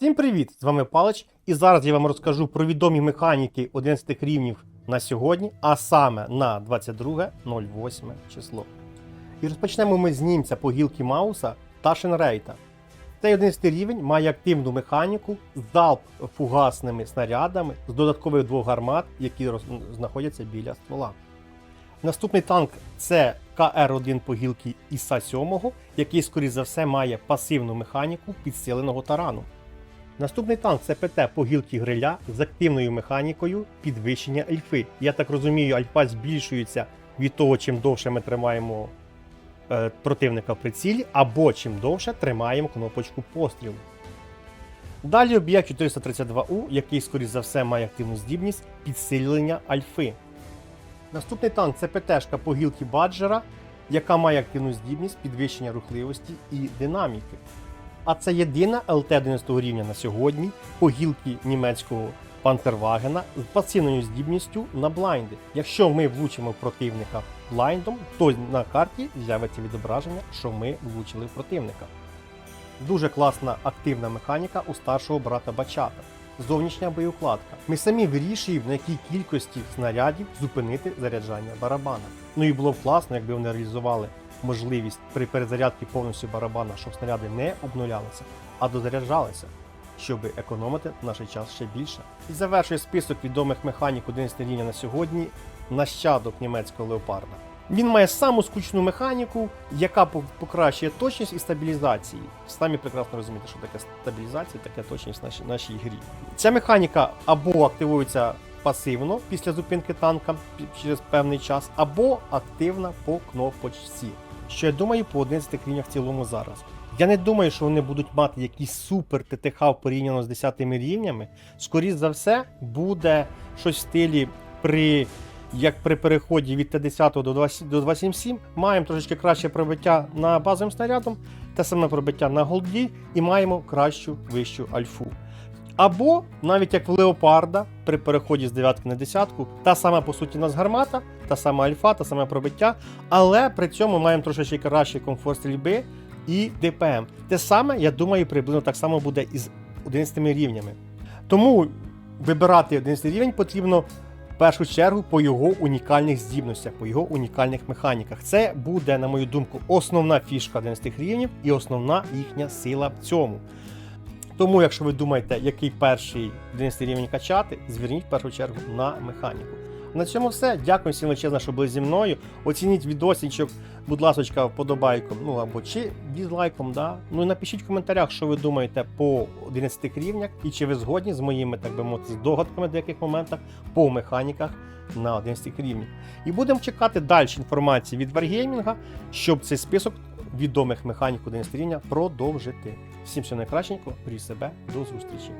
Всім привіт! З вами Палич, і зараз я вам розкажу про відомі механіки 11 рівнів на сьогодні, а саме на 22.08 число. І розпочнемо ми з німця по гілки Мауса та Шенрейта. Цей 11 рівень має активну механіку залп фугасними снарядами з додаткових двох гармат, які знаходяться біля ствола. Наступний танк це КР-1 по гілки Іса 7, який, скоріш за все, має пасивну механіку підсиленого тарану. Наступний танк це ПТ по гілки гриля з активною механікою підвищення альфи. Я так розумію, альфа збільшується від того, чим довше ми тримаємо е, противника в прицілі, або чим довше тримаємо кнопочку пострілу. Далі об'єкт 432У, який, скоріш за все, має активну здібність підсилення альфи. Наступний танк це ПТшка по гілки Баджера, яка має активну здібність підвищення рухливості і динаміки. А це єдина ЛТ 11 рівня на сьогодні по гілки німецького Пантервагена з пасивною здібністю на блайнди. Якщо ми влучимо противника блайндом, то на карті з'явиться відображення, що ми влучили противника. Дуже класна активна механіка у старшого брата Бачата. Зовнішня боєукладка. Ми самі вирішуємо, на якій кількості снарядів зупинити заряджання барабана. Ну і було б класно, якби вони реалізували можливість при перезарядці повністю барабана, щоб снаряди не обнулялися, а дозаряджалися, щоб економити наш час ще більше. І завершує список відомих механік 11 рівня на сьогодні нащадок німецького леопарда. Він має саму скучну механіку, яка покращує точність і стабілізації. Самі прекрасно розумієте, що таке стабілізація, таке точність в нашій, нашій грі. Ця механіка або активується пасивно після зупинки танка через певний час, або активна по кнопочці. Що я думаю по 11 рівнях в цілому зараз. Я не думаю, що вони будуть мати якийсь супер ТТХ порівняно з 10 рівнями. Скоріше за все, буде щось в стилі при як при переході від Т10 до 2 до 277 маємо трошечки краще пробиття на базовим снарядом, те саме пробиття на голді і маємо кращу вищу альфу. Або навіть як в Леопарда при переході з 9 на 10, та сама по суті у нас гармата, та сама альфа, та саме пробиття, але при цьому маємо трошечки кращий комфорт стрільби і ДПМ. Те саме, я думаю, приблизно так само буде і з 11 рівнями. Тому вибирати 11 рівень потрібно першу чергу по його унікальних здібностях, по його унікальних механіках. Це буде, на мою думку, основна фішка 11 рівнів і основна їхня сила в цьому. Тому, якщо ви думаєте, який перший 11 рівень качати, зверніть в першу чергу на механіку. На цьому все. Дякую всім величезно, що були зі мною. Оцініть відосичок, будь ласка, вподобайком, ну або чи дізлайком. Да? Ну і напишіть в коментарях, що ви думаєте по 11 рівнях, і чи ви згодні з моїми, так би мовити, здогадками в деяких моментах по механіках на 11 рівнях. І будемо чекати далі інформації від Wargaming, щоб цей список відомих механік 11 рівня продовжити. Всім всього найкращенького, беріть себе, до зустрічі!